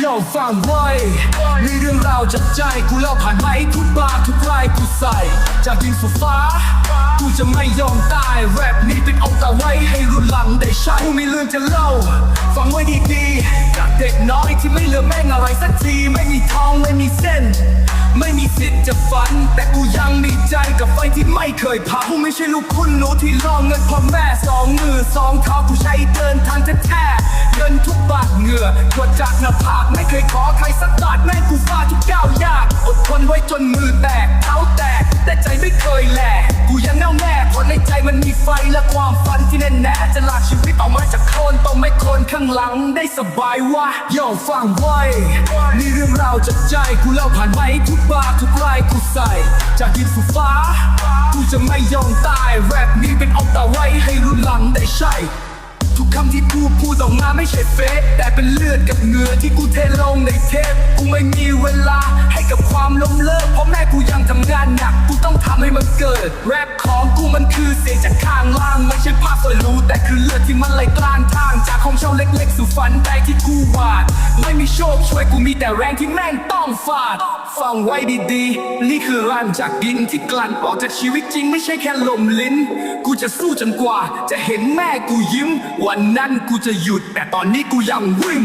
เล่าฟังไว้มีเรื่องราวจากใจกูเล่าผ่านไหมทุกบาทุกไรกูใส่ จากดินสู่ฟ้า กูจะไม่ยอมตายแรปนี้เป็นอาตาไว้ให้รุ่นหลังได้ใช้กูมีเรื่องจะเล่า ฟังไว้ดีๆจากเด็กน้อยที่ไม่เหลือแม่งอะไรสักที ไม่มีทองไม่มีเส้น ไม่มีสิทธิ์จะฝัน แต่กูยังมีใจกับไฟที่ไม่เคยพังกูไม่ใช่ลูกคุณหนูที่รองเงินพ่อแม่สองมือสองเท้า กูใช้เดินทางแท้ๆเงินทุกบาทเหงื่อกดจากหน้าผากไม่เคยขอใครสักบาทแม่งกูฟาดทุกก้าวยาก อดทนไว้จนมือแตกเท้าแตก แต่ใจไม่เคยแหลกกูยังแน่วแน่เพราะในใจมันมีไฟและความฝันที่แน่แน่จะลากชีวิตออกมาจากโคลนต้องไม่โคลนข้างหลังได้สบายวะย่อฟังไว้นี่เรื่องราวจากใจกูเล่าผ่านไม้ทุกบาททุกลายกูใส่ จากดินสู่ฟ้า กูจะไม่ยอมตายแรปนี้เป็นเอาแต่ไว้ให้รุ่นหลังได้ใช้ ทุกคำที่กูพูดออกมาไม่ใช่เฟซแต่เป็นเลือดกับเหงื่อที่กูเทลงในเทปกูไม่มีเวลาให้กับความล้มเลิกเพราะแม่กูยังทำงานหนักกูต้องทำให้มันเกิด แรปของกูมันคือเสียงจากข้างล่างไม่ใช่ภาพสวยรู้แต่คือเลือดที่มันไหลกลาง เช่าเล็กๆ สู่ฝันใดที่กูวาด ไม่มีโชคช่วยกูมีแต่แรงที่แม่งต้องฟาด ฟังไว้ดีๆ นี่คือร่างจากดินที่กลั่นออกจากชีวิตจริงไม่ใช่แค่ลมลิ้น กูจะสู้จนกว่า จะเห็นแม่กูยิ้ม วันนั้นกูจะหยุดแต่ตอนนี้กูยังวิ่ง